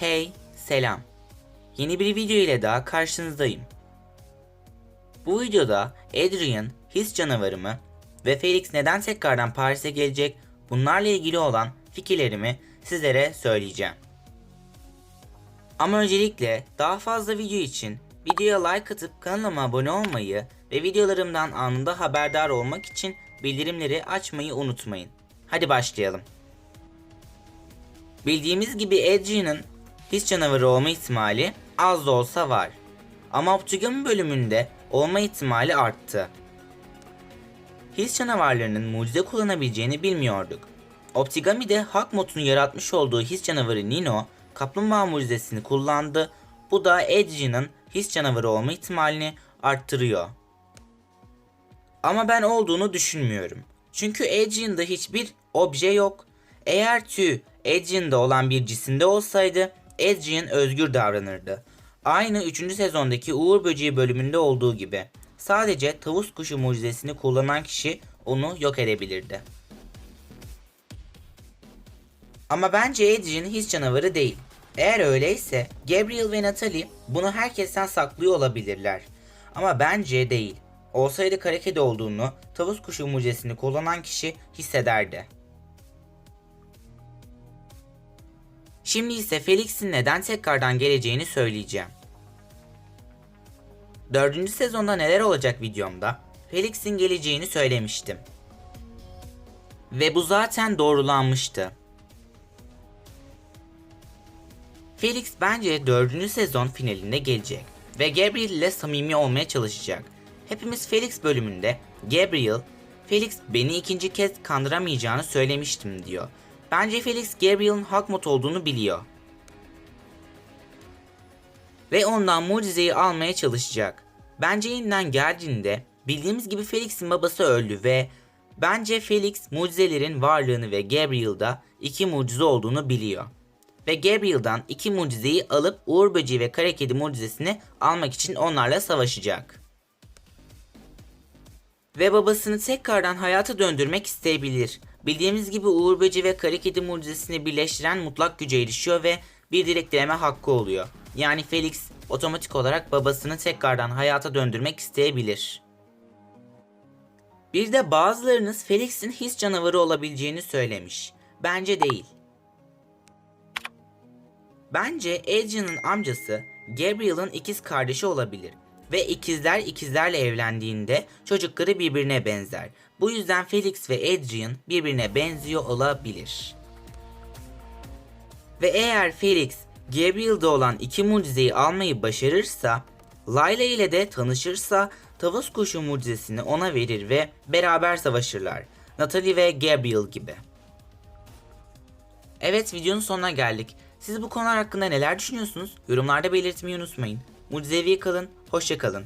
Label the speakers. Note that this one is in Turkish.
Speaker 1: Hey, selam. Yeni bir video ile daha karşınızdayım. Bu videoda Adrian, his canavarımı ve Felix neden tekrardan Paris'e gelecek bunlarla ilgili olan fikirlerimi sizlere söyleyeceğim. Ama öncelikle daha fazla video için videoya like atıp kanalıma abone olmayı ve videolarımdan anında haberdar olmak için bildirimleri açmayı unutmayın. Hadi başlayalım. Bildiğimiz gibi Adrian'ın his canavarı olma ihtimali az da olsa var. Ama Optigami bölümünde olma ihtimali arttı. His canavarlarının mucize kullanabileceğini bilmiyorduk. Optigami de Hakmot'un yaratmış olduğu his canavarı Nino, kaplumbağa mucizesini kullandı. Bu da Adrian'ın his canavarı olma ihtimalini arttırıyor. Ama ben olduğunu düşünmüyorum. Çünkü Adrian'da hiçbir obje yok. Eğer tüy Adrian'da olan bir cisimde olsaydı Adrian özgür davranırdı. Aynı 3. sezondaki Uğur Böceği bölümünde olduğu gibi. Sadece tavus kuşu mucizesini kullanan kişi onu yok edebilirdi. Ama bence Adrian his canavarı değil. Eğer öyleyse Gabriel ve Natalie bunu herkesten saklıyor olabilirler. Ama bence değil. Olsaydı kara olduğunu tavus kuşu mucizesini kullanan kişi hissederdi. Şimdi ise Felix'in neden tekrardan geleceğini söyleyeceğim. Dördüncü sezonda neler olacak videomda Felix'in geleceğini söylemiştim. Ve bu zaten doğrulanmıştı. Felix bence 4. sezon finalinde gelecek ve Gabriel ile samimi olmaya çalışacak. Hepimiz Felix bölümünde Gabriel, Felix beni ikinci kez kandıramayacağını söylemiştim diyor. Bence Felix Gabriel'in Hakmot olduğunu biliyor. Ve ondan mucizeyi almaya çalışacak. Bence yeniden geldiğinde bildiğimiz gibi Felix'in babası öldü ve bence Felix mucizelerin varlığını ve Gabriel'da iki mucize olduğunu biliyor ve Gabriel'dan iki mucizeyi alıp Uğur Böceği ve Kara Kedi mucizesini almak için onlarla savaşacak. Ve babasını tekrardan hayata döndürmek isteyebilir. Bildiğimiz gibi Uğur Böceği ve Kara mucizesini birleştiren mutlak güce erişiyor ve bir dilek hakkı oluyor. Yani Felix otomatik olarak babasını tekrardan hayata döndürmek isteyebilir. Bir de bazılarınız Felix'in his canavarı olabileceğini söylemiş. Bence değil. Bence Adrian'ın amcası Gabriel'ın ikiz kardeşi olabilir ve ikizler ikizlerle evlendiğinde çocukları birbirine benzer. Bu yüzden Felix ve Adrian birbirine benziyor olabilir. Ve eğer Felix Gabriel'de olan iki mucizeyi almayı başarırsa, Layla ile de tanışırsa tavus kuşu mucizesini ona verir ve beraber savaşırlar. Natalie ve Gabriel gibi. Evet videonun sonuna geldik. Siz bu konular hakkında neler düşünüyorsunuz? Yorumlarda belirtmeyi unutmayın. Mucizevi kalın, hoşça kalın.